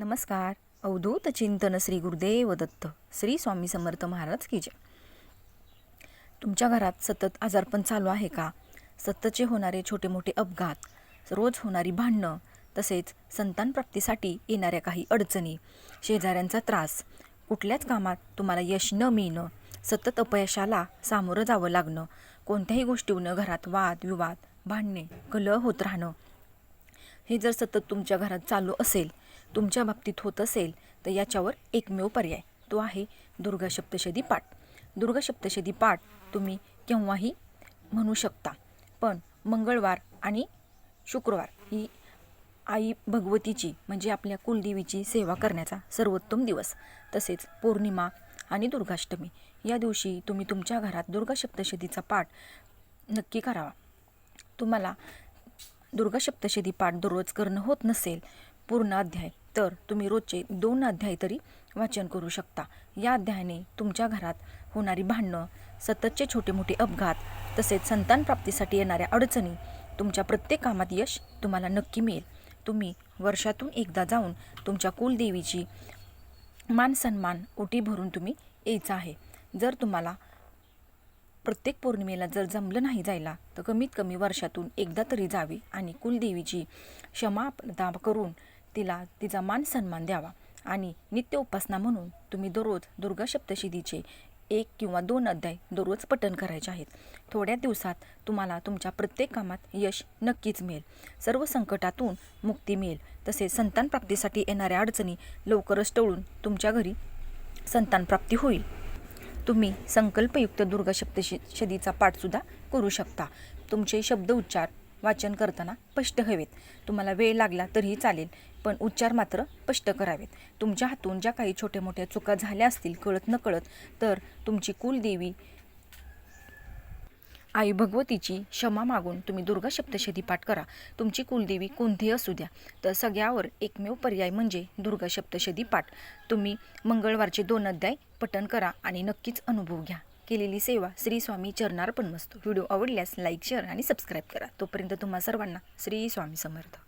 नमस्कार. अवधूत चिंतन श्री गुरुदेव दत्त श्री स्वामी समर्थ महाराज की जय. तुमच्या घरात सतत आजारपण चालू आहे का? सततचे होणारे छोटे मोठे अपघात रोज होणारी भांडणं तसेच संतानप्राप्तीसाठी येणाऱ्या काही अडचणी शेजाऱ्यांचा त्रास कुठल्याच कामात तुम्हाला यश न मिळणं सतत अपयशाला सामोरं जावं लागणं कोणत्याही गोष्टीवरनं घरात वाद विवाद भांडणे कलह होत राहणं हे जर सतत तुमच्या घरात चालू असेल तुमच्या बाबतीत होत असेल तर याच्यावर एकमेव पर्याय तो आहे दुर्गा सप्तशदी पाठ. दुर्गा सप्तशदी पाठ तुम्ही केव्हाही म्हणू शकता पण मंगळवार आणि शुक्रवार ही आई भगवतीची म्हणजे आपल्या कुलदेवीची सेवा करण्याचा सर्वोत्तम दिवस. तसेच पौर्णिमा आणि दुर्गाष्टमी या दिवशी तुम्ही तुमच्या घरात दुर्गा सप्तशतीचा पाठ नक्की करावा. तुम्हाला दुर्गा सप्तशती पाठ दररोज करणं होत नसेल पूर्ण अध्याय तर तुम्ही रोजचे दोन अध्याय तरी वाचन करू शकता. या अध्यायाने तुमच्या घरात होणारी भांडणं सततचे छोटे मोठे अपघात तसेच संतान प्राप्तीसाठी येणाऱ्या अडचणी तुमच्या प्रत्येक कामात यश तुम्हाला नक्की मिळेल. तुम्ही वर्षातून एकदा जाऊन तुमच्या कुलदेवीची मान सन्मान ओटी भरून तुम्ही यायचं आहे. जर तुम्हाला प्रत्येक पौर्णिमेला जर जमलं नाही जायला तर कमीत कमी वर्षातून एकदा तरी जावे आणि कुलदेवीची क्षमापणता करून तिला तिचा मान सन्मान द्यावा. आणि नित्य उपासना म्हणून तुम्ही दररोज दुर्गा सप्तशतीचे एक किंवा दोन अध्याय दररोज पठण करायचे आहेत. थोड्या दिवसात तुम्हाला तुमच्या प्रत्येक कामात यश नक्कीच मिळेल. सर्व संकटातून मुक्ती मिळेल. तसेच संतान प्राप्तीसाठी येणाऱ्या अडचणी लवकरच टळून तुमच्या घरी संतान प्राप्ती होईल. तुम्ही संकल्पयुक्त दुर्गा सप्तशतीचा पाठसुद्धा करू शकता. तुमचे शब्द उच्चार वाचन करताना स्पष्ट हवेत. तुम्हाला वेळ लागला तरीही चालेल पण उच्चार मात्र स्पष्ट करावेत. तुमच्या हातून ज्या काही छोट्या मोठ्या चुका झाल्या असतील कळत न कळत तर तुमची कुलदेवी आई भगवतीची क्षमा मागून तुम्ही दुर्गा सप्तशती पाठ करा. तुमची कुलदेवी कोणती असू द्या. तर सगळ्यावर एकमेव पर्याय म्हणजे दुर्गा सप्तशती पाठ. तुम्ही मंगळवारचे दोन अध्याय पठण करा आणि नक्कीच अनुभव घ्या. केलेली सेवा श्री स्वामी चरणार पण मस्त. व्हिडिओ आवडल्यास लाईक शेअर आणि सबस्क्राईब करा. तोपर्यंत तुम्हा सर्वांना श्री स्वामी समर्थ.